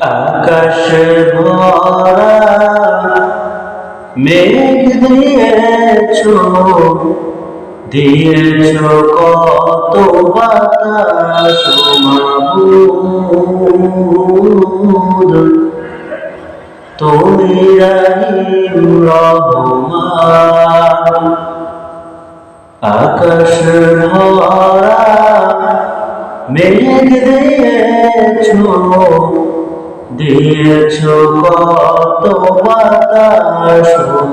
আকাশ ভরা, মেঘ দিয়েছ দিয়েছ কত বাতাস মাবুদ। তুমি রহিম রহমান। আকাশ ভরা, মেঘ দিয়েছ দিয়েছ কত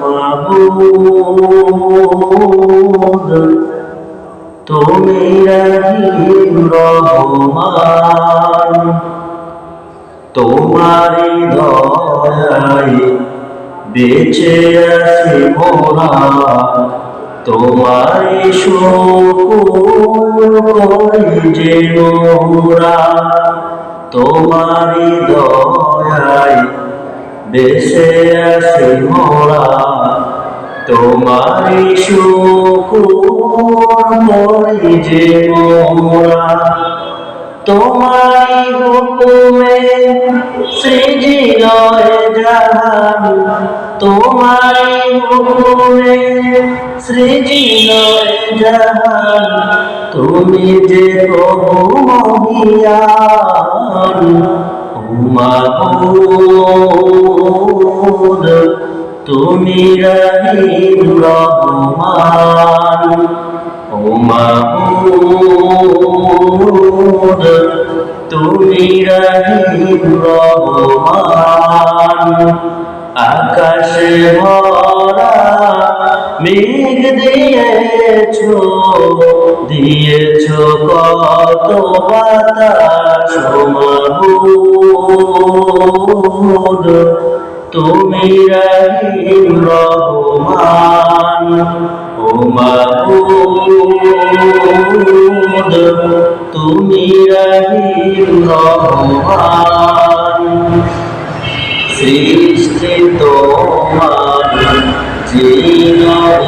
মাবুদ তুমি রহিম রহমান তোমারি দয়ায় বেঁচে আছি মোরা তোমারি করি যে মোরা তোমারি দয়ায় বেঁচে আছি মোরা। তোমারি শুকুর করি যে মোরা। তোমারি হুকুমে সৃজিলয় জাহান। তোমারি হুকুমে সৃজিলয় জাহান। তুমি যে প্রভু মহিয়ান উমাবুদ তুমি রহিম রহমান উমাবুদ তুমি রহিম রহমান। আকাশে ভরা মেঘ দিয়েছ দিয়েছ কত বাতাস মাবুদ তুমি রহিম রহমান, ও মাবুদ। তুমি রহিম রহমান। সৃষ্টি তোমার, জীবন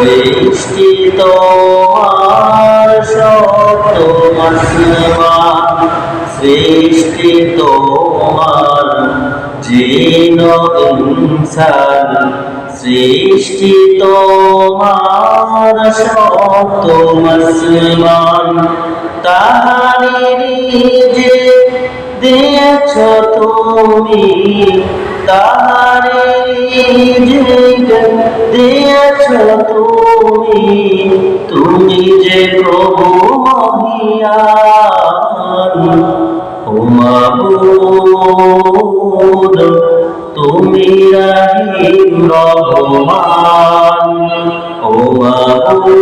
সৃষ্টি তোমার আসমান সৃষ্টি তোমার জিন ইনসান সৃষ্টি তোমার সত্য আসমান তাহারি যে দিয়েছ তুমি, তাহারে যে দিয়েছ তুমি তুমি যে প্রভু মহিয়ান উমাবুদ তুমি রহিম রহমান উমাবুদ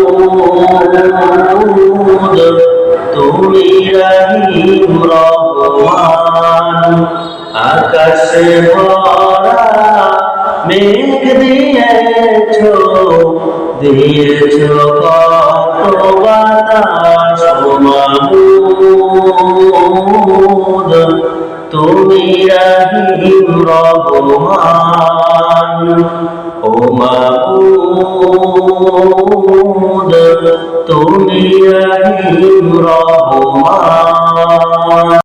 তুমি রহিম রহমান, আকাশে ভরা মেঘ দিয়েছ দিয়েছ কত বাতাস মাবুদ। তুমি রহিম রহমান ও মাবুদ। তুমি রহিম রহমান।